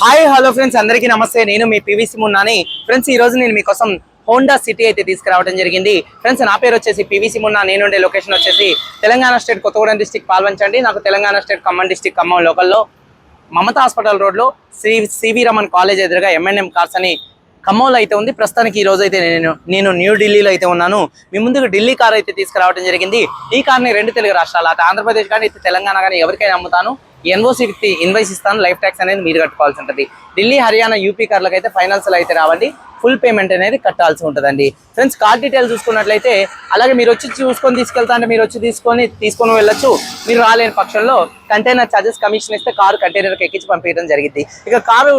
Hi hello friends అందరికీ నమస్తే. నేను మీ పివిసి మున్నాని ఫ్రెండ్స్ ఈ రోజు నేను మీకోసం హోండా సిటీ అయితే తీసుకురావడం జరిగింది. ఫ్రెండ్స్ నా పేరు వచ్చేసి పివిసి మున్నా నేను ఉండే లొకేషన్ వచ్చేసి తెలంగాణ స్టేట్ కొత్తగూడెం డిస్టిక్ పాల్వంచండి. నాకు తెలంగాణ స్టేట్ ఖమ్మం డిస్టిక్ ఖమ్మం లోకల్లో మమతా హాస్పిటల్ రోడ్లో శ్రీ సివి రమన్ కాలేజ్ ఎదురుగా ఎంఎన్ఎం కార్స్ అని ఖమ్మంలో అయితే ఉంది. ప్రస్తుతానికి ఈ రోజు అయితే నేను నేను న్యూఢిల్లీలో అయితే ఉన్నాను. మీ ముందుకు ఢిల్లీ కార్ అయితే తీసుకురావడం జరిగింది. ఈ కార్ని రెండు తెలుగు రాష్ట్రాలు అటు ఆంధ్రప్రదేశ్ కానీ ఇటు తెలంగాణ కానీ ఎవరికైనా అమ్ముతాను. ఎన్ఓసి ఇన్వైస్ ఇస్తాను లైఫ్ ట్యాక్స్ అనేది మీరు కట్టుకోవాల్సి ఉంటుంది. ఢిల్లీ హర్యానా యూపీ కార్లకు అయితే ఫైనాన్షియల్ అయితే రావండి. ఫుల్ పేమెంట్ అనేది కట్టాల్సి ఉంటుందండి. ఫ్రెండ్స్ కార్ డీటెయిల్స్ చూసుకున్నట్లయితే అలాగే మీరు వచ్చి చూసుకొని తీసుకెళ్తా అంటే మీరు వచ్చి తీసుకొని తీసుకొని వెళ్ళొచ్చు. మీరు రాలేని పక్షంలో కంటైనర్ ఛార్జెస్ కమిషన్ ఇస్తే కారు కంటైనర్కి ఎక్కించి పంపించడం జరిగింది ఇక కారు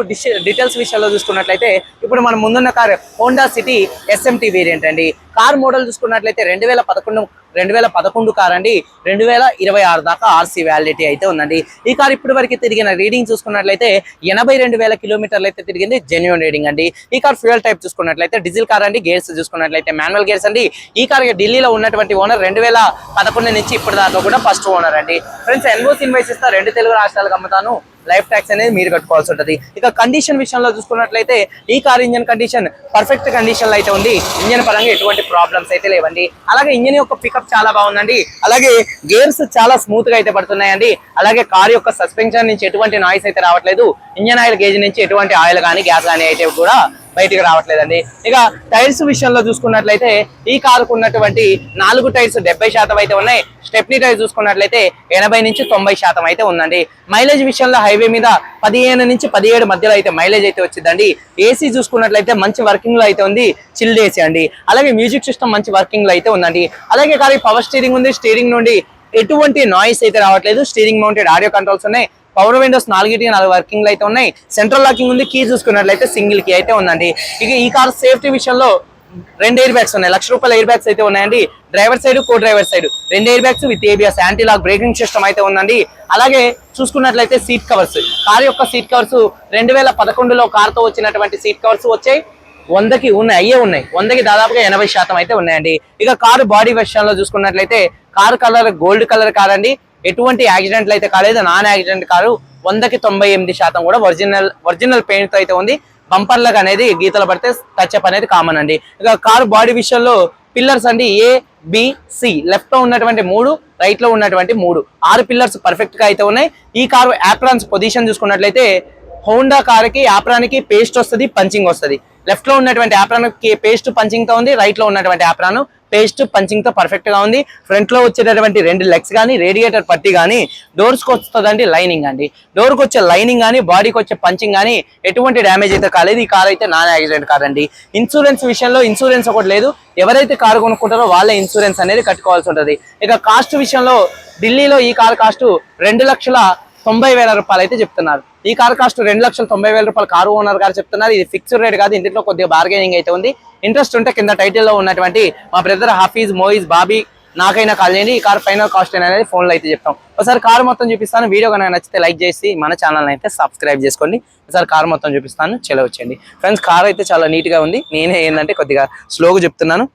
డీటెయిల్స్ విషయంలో చూసుకున్నట్లయితే ఇప్పుడు మనం ముందున్న car Honda City SMT variant అండి. కార్ మోడల్ చూసుకున్నట్లయితే రెండు వేల పదకొండు రెండు వేల పదకొండు కార్ అండి రెండు వేల ఇరవై ఆరు దాకా ఆర్సీ వ్యాలిడిటీ అయితే ఉందండి. ఈ కార్ ఇప్పటి వరకు తిరిగిన రీడింగ్ చూసుకున్నట్లయితే ఎనభై రెండు వేల కిలోమీటర్లు అయితే తిరిగింది జెన్యున్ రీడింగ్ అండి. ఈ కార్ ఫ్యూయల్ టైప్ చూసుకున్నట్లయితే డీజిల్ కార్ అండి. గేర్స్ చూసుకున్నట్లయితే మాన్యువల్ గేర్స్ అండి. ఈ కార్ ఢిల్లీలో ఉన్నటువంటి ఓనర్ రెండు వేల పదకొండు నుంచి ఇప్పటి దాకా కూడా ఫస్ట్ ఓనర్ అండి. ఫ్రెండ్స్ ఎన్ఓస్ ఇన్వైస్ ఇస్తా రెండు తెలుగు రాష్ట్రాలకు అమ్ముతాను. లైఫ్ ట్యాక్స్ అనేది మీరు కట్టుకోవాల్సి ఉంటుంది. ఇక కండిషన్ విషయంలో చూసుకున్నట్లయితే ఈ కార్ ఇంజన్ కండిషన్ పర్ఫెక్ట్ కండిషన్లో అయితే ఉంది. ఇంజన్ పరంగా ఎటువంటి ప్రాబ్లమ్స్ అయితే లేవండి. అలాగే ఇంజన్ యొక్క పికప్ చాలా బాగుందండి. అలాగే గేర్స్ చాలా స్మూత్గా అయితే పడుతున్నాయండి. అలాగే కార్ యొక్క సస్పెన్షన్ నుంచి ఎటువంటి నాయిస్ అయితే రావట్లేదు. ఇంజన్ ఆయిల్ గేజ్ నుంచి ఎటువంటి ఆయిల్ కానీ గ్యాస్ కానీ అయితే కూడా బయటికి రావట్లేదండి. ఇక టైర్స్ విషయంలో చూసుకున్నట్లయితే ఈ కారుకు ఉన్నటువంటి నాలుగు టైర్స్ డెబ్బై శాతం అయితే ఉన్నాయి. స్టెప్నీ టైర్ చూసుకున్నట్లయితే ఎనభై నుంచి తొంభై శాతం అయితే ఉందండి. మైలేజ్ విషయంలో హైవే మీద పదిహేను నుంచి పదిహేడు మధ్యలో అయితే మైలేజ్ అయితే వచ్చిందండి. ఏసీ చూసుకున్నట్లయితే మంచి వర్కింగ్లో అయితే ఉంది. చిల్డ్ ఏసీ అండి. అలాగే మ్యూజిక్ సిస్టమ్ మంచి వర్కింగ్లో అయితే ఉందండి. అలాగే కానీ పవర్ స్టీరింగ్ ఉంది. స్టీరింగ్ నుండి ఎటువంటి నాయిస్ అయితే రావట్లేదు. స్టీరింగ్ మౌంటెడ్ ఆడియో కంట్రోల్స్ ఉన్నాయి. పవర్ విండోస్ నాలుగిటి నాలుగు వర్కింగ్ అయితే ఉన్నాయి. సెంట్రల్ లాకింగ్ ఉంది కీ చూసుకున్నట్లయితే సింగిల్ కీ అయితే ఉందండి. ఇక ఈ కార్ సేఫ్టీ విషయంలో రెండు ఎయిర్ బ్యాగ్స్ ఉన్నాయి. లక్ష రూపాయల ఎయిర్ బ్యాగ్స్ అయితే ఉన్నాయండి. Driver side co driver side రెండు air bags with ABS anti lock braking system అయితే ఉందండి. అలాగే చూసుకున్నట్లయితే సీట్ కవర్స్ కార్ యొక్క సీట్ కవర్స్ రెండు వేల పదకొండులో కార్తో వచ్చినటువంటి సీట్ కవర్స్ వచ్చాయి. వందకి ఉన్నాయి అయ్యే ఉన్నాయి. వందకి దాదాపుగా ఎనభై శాతం అయితే ఉన్నాయండి. ఇక కారు బాడీ విషయంలో చూసుకున్నట్లయితే car colour gold colour car అండి ఎటువంటి యాక్సిడెంట్లు అయితే కాలేదు. నాన్ యాక్సిడెంట్ కారు వందకి తొంభై ఎనిమిది శాతం కూడా ఒరిజినల్ ఒరిజినల్ పెయింట్ అయితే ఉంది. బంపర్లకు అనేది గీతలు పడితే టచ్అప్ అనేది కామన్ అండి. ఇక కారు బాడీ విషయంలో పిల్లర్స్ అండి ఏ బిసి లెఫ్ట్లో ఉన్నటువంటి మూడు రైట్లో ఉన్నటువంటి మూడు. ఆరు పిల్లర్స్ పర్ఫెక్ట్గా అయితే ఉన్నాయి. ఈ కారు యాప్రాన్స్ పొజిషన్ చూసుకున్నట్లయితే హోండా కారుకి యాప్రానికి పేస్ట్ వస్తుంది పంచింగ్ వస్తుంది. లెఫ్ట్లో ఉన్నటువంటి యాప్రాన్ పేస్ట్ పంచింగ్తో ఉంది రైట్లో ఉన్నటువంటి యాప్రాన్ పేస్ట్ పంచింగ్తో పర్ఫెక్ట్గా ఉంది. ఫ్రంట్లో వచ్చేటటువంటి రెండు లెగ్స్ కానీ రేడియేటర్ పట్టి కానీ డోర్స్కి వస్తుందండి లైనింగ్ అండి. డోర్కి వచ్చే లైనింగ్ కానీ బాడీకి వచ్చే పంచింగ్ కానీ ఎటువంటి డ్యామేజ్ అయితే కాలేదు. ఈ కార్ అయితే నాన్ యాక్సిడెంట్ కార్ అండి. ఇన్సూరెన్స్ విషయంలో ఇన్సూరెన్స్ ఒకటి లేదు. ఎవరైతే కారు కొనుక్కుంటారో వాళ్ళే ఇన్సూరెన్స్ అనేది కట్టుకోవాల్సి ఉంటుంది. ఇక కాస్ట్ విషయంలో ఢిల్లీలో ఈ కార్ కాస్ట్ రెండు లక్షల తొంభై వేల రూపాయలు అయితే చెప్తున్నారు. ఈ కార్ కాస్ట్ రెండు లక్షల తొంభై వేల రూపాయలు కారు ఓనర్ గారు చెప్తున్నారు. ఇది ఫిక్స్డ్ రేట్ కాదు ఇంట్లో కొద్దిగా బార్గెనింగ్ అయితే ఉంది. ఇంట్రెస్ట్ ఉంటే కింద టైటిల్లో ఉన్నటువంటి మా బ్రదర్ హఫీజ్ మోయిజ్ బాబీ నాకైనా కాల్ చేయండి. ఈ కార్ ఫైనల్ కాస్ట్ అనేది ఫోన్లో అయితే చెప్తాం. ఒకసారి కార్ మొత్తం చూపిస్తాను. వీడియో కనుక నచ్చితే లైక్ చేసి మన ఛానల్ అయితే సబ్స్క్రైబ్ చేసుకోండి. ఒకసారి కార్ మొత్తం చూపిస్తాను. చెలవచ్చండి వచ్చేయండి. ఫ్రెండ్స్ కార్ అయితే చాలా నీట్గా ఉంది. నేనే ఏంటంటే కొద్దిగా స్లోగా చెప్తున్నాను.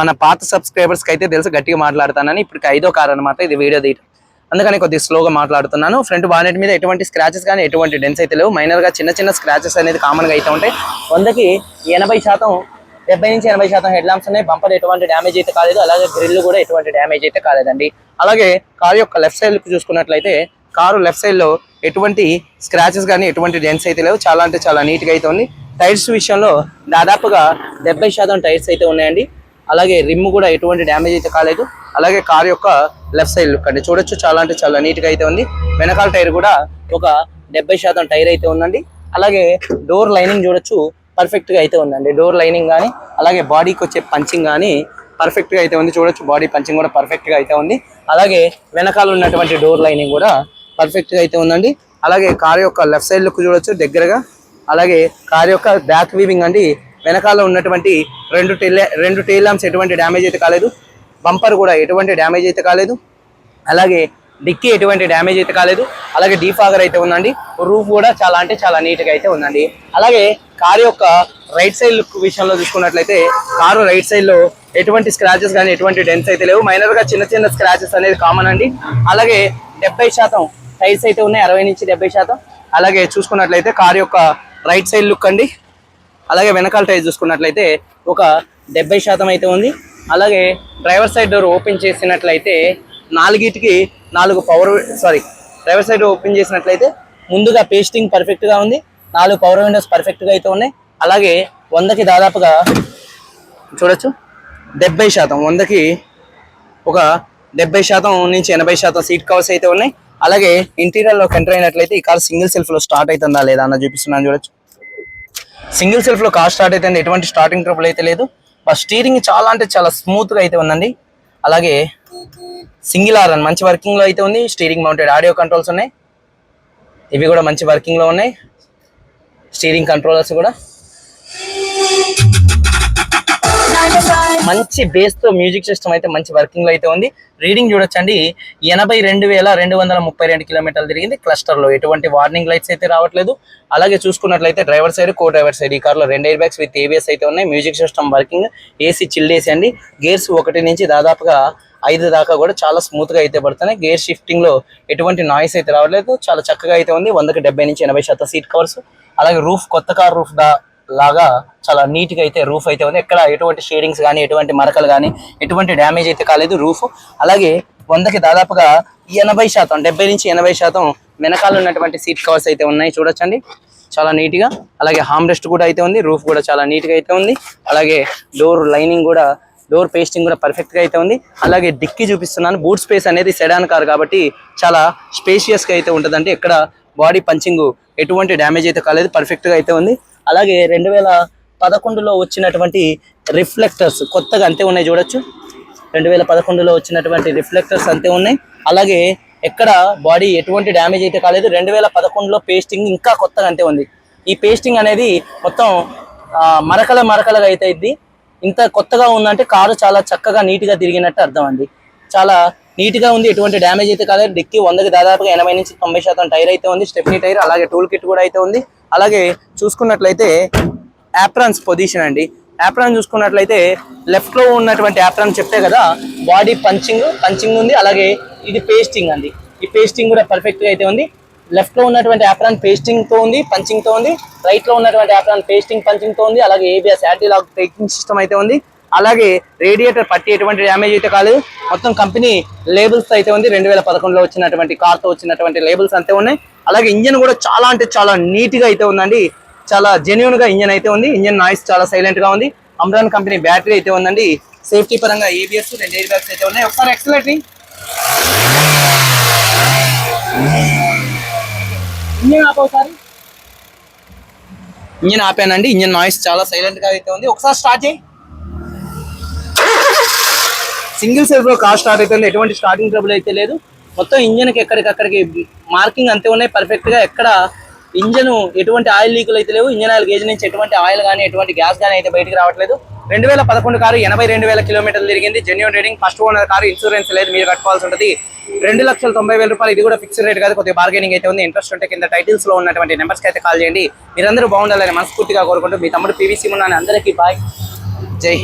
మన పాత సబ్స్క్రైబర్స్కి అయితే తెలుసు గట్టిగా మాట్లాడతానని. ఇప్పుడు ఐదో కార్ అనమాట ఇది వీడియో తీయటం. అందుకని కొద్దిగా స్లోగా మాట్లాడుతున్నాను. ఫ్రంట్ బానెట్ మీద ఎటువంటి స్క్రాచెస్ కానీ ఎటువంటి డెన్స్ అయితే లేవు. మైనర్గా చిన్న చిన్న స్క్రాచెస్ అనేది కామన్గా అయితే ఉంటాయి. వందకి ఎనభై శాతం డెబ్బై నుంచి ఎనభై శాతం హెడ్ ల్యాంప్స్ ఉన్నాయి. బంపర్ ఎటువంటి డ్యామేజ్ అయితే కాలేదు. అలాగే గ్రిల్ కూడా ఎటువంటి డ్యామేజ్ అయితే కాలేదండి. అలాగే కారు యొక్క లెఫ్ట్ సైడ్ చూసుకున్నట్లయితే కారు లెఫ్ట్ సైడ్లో ఎటువంటి స్క్రాచెస్ కానీ ఎటువంటి డెన్స్ అయితే లేవు. చాలా అంటే చాలా నీట్గా అయితే ఉంది. టైర్స్ విషయంలో దాదాపుగా డెబ్బై శాతం టైర్స్ అయితే ఉన్నాయండి. అలాగే రిమ్ కూడా ఎటువంటి డ్యామేజ్ అయితే కాలేదు. అలాగే కార్ యొక్క లెఫ్ట్ సైడ్ లుక్ అండి. చూడొచ్చు చాలా అంటే చాలా నీట్గా అయితే ఉంది. వెనకాల టైర్ కూడా ఒక డెబ్బై శాతం టైర్ అయితే ఉందండి. అలాగే డోర్ లైనింగ్ చూడొచ్చు పర్ఫెక్ట్గా అయితే ఉందండి. డోర్ లైనింగ్ కానీ అలాగే బాడీకి వచ్చే పంచింగ్ కానీ పర్ఫెక్ట్గా అయితే ఉంది. చూడొచ్చు బాడీ పంచింగ్ కూడా పర్ఫెక్ట్గా అయితే ఉంది. అలాగే వెనకాల ఉన్నటువంటి డోర్ లైనింగ్ కూడా పర్ఫెక్ట్గా అయితే ఉందండి. అలాగే కార్ యొక్క లెఫ్ట్ సైడ్ లుక్ చూడొచ్చు దగ్గరగా. అలాగే కార్ యొక్క బ్యాక్ వీవింగ్ అండి వెనకాల ఉన్నటువంటి రెండు టెయిల్ రెండు టెయిల్ ల్యాంప్స్ ఎటువంటి డ్యామేజ్ అయితే కాలేదు. బంపర్ కూడా ఎటువంటి డ్యామేజ్ అయితే కాలేదు. అలాగే డిక్కీ ఎటువంటి డ్యామేజ్ అయితే కాలేదు. అలాగే డీఫాగర్ అయితే ఉందండి. రూఫ్ కూడా చాలా అంటే చాలా నీట్గా అయితే ఉందండి. అలాగే కారు యొక్క రైట్ సైడ్ లుక్ విషయంలో చూసుకున్నట్లయితే కారు రైట్ సైడ్లో ఎటువంటి స్క్రాచెస్ కానీ ఎటువంటి డెన్స్ అయితే లేవు. మైనర్గా చిన్న చిన్న స్క్రాచెస్ అనేది కామన్ అండి. అలాగే డెబ్బై శాతం టైర్స్ అయితే ఉన్నాయి. అరవై నుంచి డెబ్బై శాతం. అలాగే చూసుకున్నట్లయితే కార్ యొక్క రైట్ సైడ్ లుక్ అండి. అలాగే వెనకాల టైర్ చూసుకున్నట్లయితే ఒక డెబ్బై శాతం అయితే ఉంది. అలాగే డ్రైవర్ సైడ్ డోర్ ఓపెన్ చేసినట్లయితే నాలుగిటికి నాలుగు power sorry driver side open చేసినట్లయితే ముందుగా పేస్టింగ్ పర్ఫెక్ట్గా ఉంది. నాలుగు పవర్ విండోస్ పర్ఫెక్ట్గా అయితే ఉన్నాయి. అలాగే వందకి దాదాపుగా చూడొచ్చు. డెబ్బై శాతం వందకి ఒక డెబ్బై శాతం నుంచి ఎనభై శాతం సీట్ కవర్స్ అయితే ఉన్నాయి. అలాగే ఇంటీరియర్లోకి ఎంటర్ అయినట్లయితే ఈ కార్ సింగిల్ సెల్ఫ్లో స్టార్ట్ అవుతుందా లేదా అన్న చూపిస్తున్నాను చూడొచ్చు. సింగిల్ సెల్ఫ్లో కార్ స్టార్ట్ అయితే ఎటువంటి స్టార్టింగ్ ట్రబుల్ అయితే లేదు. బట్ స్టీరింగ్ చాలా అంటే చాలా స్మూత్గా అయితే ఉందండి. అలాగే సింగిల్ ఆర్ మంచి వర్కింగ్లో అయితే ఉంది. స్టీరింగ్ మౌంటెడ్ ఆడియో కంట్రోల్స్ ఉన్నాయి. ఇవి కూడా మంచి వర్కింగ్లో ఉన్నాయి. స్టీరింగ్ కంట్రోలర్స్ కూడా. మంచి బేస్తో మ్యూజిక్ సిస్టమ్ అయితే మంచి వర్కింగ్లో అయితే ఉంది. రీడింగ్ చూడొచ్చండి. ఎనభై రెండు వేల రెండు వందల ముప్పై రెండు కిలోమీటర్లు తిరిగింది క్లస్టర్లో. ఎటువంటి వార్నింగ్ లైట్స్ అయితే రావట్లేదు. అలాగే చూసుకున్నట్లయితే driver side co driver side ఈ కార్లో రెండు ఎయిర్ బ్యాగ్స్ విత్ ఏబిఎస్ అయితే ఉన్నాయి. Music system working AC chilled AC అండి. గేర్స్ ఒకటి నుంచి దాదాపుగా ఐదు దాకా కూడా చాలా స్మూత్గా అయితే పడుతున్నాయి. గేర్ షిఫ్టింగ్లో ఎటువంటి నాయిస్ అయితే రావట్లేదు. చాలా చక్కగా అయితే ఉంది. వందకి డెబ్బై నుంచి ఎనభై శాతం సీట్ కవర్స్ అలాగే రూఫ్ కొత్త కార్ రూఫ్ దా లాగా చాలా నీట్గా అయితే రూఫ్ అయితే ఉంది. ఎక్కడ ఎటువంటి షేడింగ్స్ కానీ ఎటువంటి మరకలు కానీ ఎటువంటి డ్యామేజ్ అయితే కాలేదు రూఫ్ అలాగే వందకి దాదాపుగా ఎనభై శాతం డెబ్బై నుంచి ఎనభై శాతం వెనకాల ఉన్నటువంటి సీట్ కవర్స్ అయితే ఉన్నాయి. చూడొచ్చండి. చాలా నీట్గా. అలాగే హామ్ రెస్ట్ కూడా అయితే ఉంది. రూఫ్ కూడా చాలా నీట్గా అయితే ఉంది. అలాగే డోర్ లైనింగ్ కూడా డోర్ పేస్టింగ్ కూడా పర్ఫెక్ట్గా అయితే ఉంది. అలాగే డిక్కీ చూపిస్తున్నాను. బూట్ స్పేస్ అనేది సెడాన్ కార్ కాబట్టి చాలా స్పేషియస్గా అయితే ఉంటుందండి. ఎక్కడ బాడీ పంచింగ్ ఎటువంటి డ్యామేజ్ అయితే కాలేదు. పర్ఫెక్ట్గా అయితే ఉంది. అలాగే రెండు వేల పదకొండులో వచ్చినటువంటి రిఫ్లెక్టర్స్ కొత్తగా అంతే ఉన్నాయి చూడొచ్చు. రెండు వేల పదకొండులో వచ్చినటువంటి రిఫ్లెక్టర్స్ అంతే ఉన్నాయి. అలాగే ఎక్కడ బాడీ ఎటువంటి డ్యామేజ్ అయితే కాలేదు. రెండు వేల పదకొండులో పేస్టింగ్ ఇంకా కొత్తగా అంతే ఉంది. ఈ పేస్టింగ్ అనేది మొత్తం ఆ, మరకల మరకలుగా అయితే ఇది ఇంత కొత్తగా ఉందంటే కారు చాలా చక్కగా నీట్గా తిరిగినట్టు అర్థం అండి చాలా నీట్గా ఉంది. ఎటువంటి డ్యామేజ్ అయితే కాలేదు. డిక్కి వందకి దాదాపుగా ఎనభై నుంచి తొంభై శాతం టైర్ అయితే ఉంది. స్టెప్నీ టైర్ అలాగే టూల్ కిట్ కూడా అయితే ఉంది. అలాగే చూసుకున్నట్లయితే యాప్రాన్స్ పొజిషన్ అండి. యాప్రాన్ చూసుకున్నట్లయితే లెఫ్ట్లో ఉన్నటువంటి యాప్రాన్ చెప్తే కదా బాడీ పంచింగ్ పంచింగ్ ఉంది అలాగే ఇది పేస్టింగ్ అండి. ఈ పేస్టింగ్ కూడా పర్ఫెక్ట్గా అయితే ఉంది. లెఫ్ట్లో ఉన్నటువంటి యాప్రాన్ పేస్టింగ్తో ఉంది పంచింగ్తో ఉంది. రైట్లో ఉన్నటువంటి యాప్రాన్ పేస్టింగ్ పంచింగ్తో ఉంది అలాగే ABS anti lock braking system అయితే ఉంది. అలాగే రేడియేటర్ పట్టి ఎటువంటి డ్యామేజ్ అయితే కాలేదు. మొత్తం కంపెనీ లేబుల్స్ అయితే ఉంది. రెండు వేల పదకొండులో వచ్చినటువంటి కార్తో వచ్చినటువంటి లేబుల్స్ అంతే ఉన్నాయి. అలాగే ఇంజన్ కూడా చాలా అంటే చాలా నీట్గా అయితే ఉందండి. చాలా జెన్యున్గా ఇంజన్ అయితే ఉంది. ఇంజన్ నాయిస్ చాలా సైలెంట్గా ఉంది. అమ్రాన్ కంపెనీ బ్యాటరీ అయితే ఉందండి. సేఫ్టీ పరంగా ఏబిఎస్ రెండు ఎయిర్ బ్యాగ్స్ అయితే ఉన్నాయి. ఒకసారి ఎక్సలేటరీ ఇంజన్ ఆప ఒకసారి. ఇంజన్ ఆపానండి. ఇంజన్ నాయిస్ చాలా సైలెంట్గా అయితే ఉంది. ఒకసారి స్టార్ట్ చేయి. సింగిల్ సెల్ఫ్లో కార్ స్టార్ట్ అయితే ఎటువంటి స్టార్టింగ్ ట్రబుల్ అయితే లేదు. మొత్తం ఇంజన్కి ఎక్కడికక్కడికి మార్కింగ్ అంతే ఉన్నాయి. పర్ఫెక్ట్గా ఎక్కడ ఇంజన్ ఎటువంటి ఆయిల్ లీకులు అయితే లేవు. ఇంజన్ ఆయిల్ గేజ్ నుంచి ఎటువంటి ఆయిల్ కానీ ఎటువంటి గ్యాస్ కానీ అయితే బయటకు రావట్లేదు. రెండు వేల పదకొండు కారు ఎనభై రెండు వేల కిలోమీటర్లు తిరిగింది. Genuine rating first owner car insurance లేదు. మీరు కట్టుకోవాల్సి ఉంటుంది. రెండు లక్షల తొంభై వేల రూపాయలు. ఇది కూడా ఫిక్స్డ్ రేట్ కాదు. కొద్దిగా బార్గెనింగ్ అయితే ఉంది. ఇంట్రెస్ట్ ఉంటే కింద టైటిల్స్లో ఉన్నటువంటి నెంబర్స్కి అయితే కాల్ చేయండి. మీరందరూ బాగుండాలని మనస్ఫూర్తిగా కోరుకుంటూ మీ తమ్ముడు పీవీసీ ఉన్నాను అందరికీ బాయ్ జై